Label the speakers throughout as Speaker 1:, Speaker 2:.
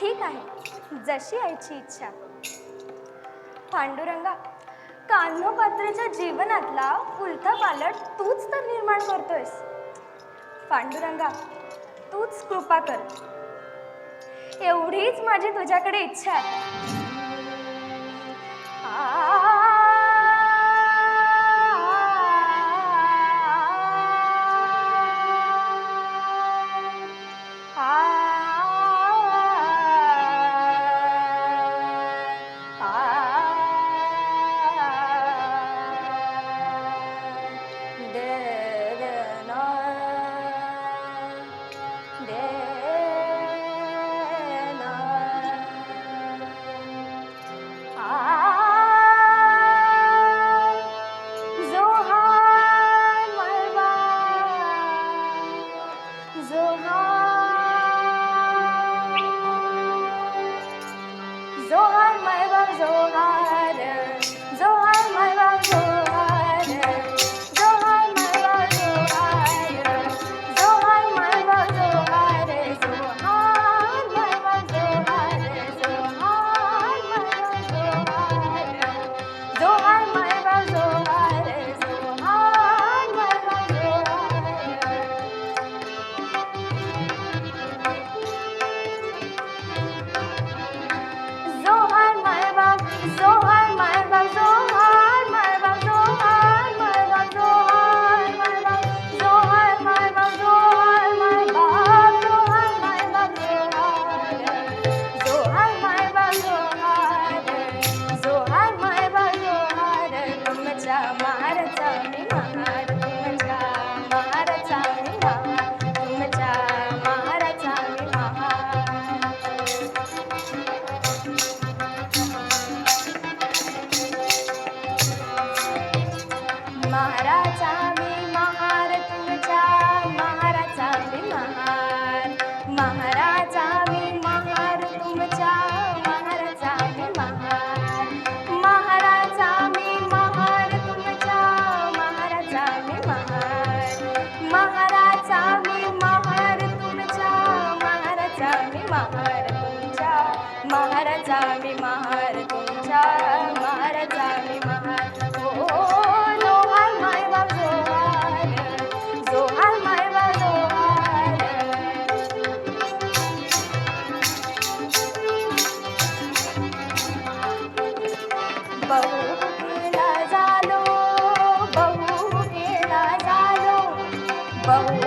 Speaker 1: ठीक आहे. जशी आईची इच्छा. पांडुरंगा कान्होपात्रेच्या जीवनातला उलथा पालट तूच तर निर्माण करतोयस. पांडुरंगा तूच कृपा कर. एवढीच माझी तुझ्याकडे इच्छा आहे. Zora. महाराजा बहु झालो बहु झालो बहु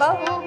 Speaker 1: बहु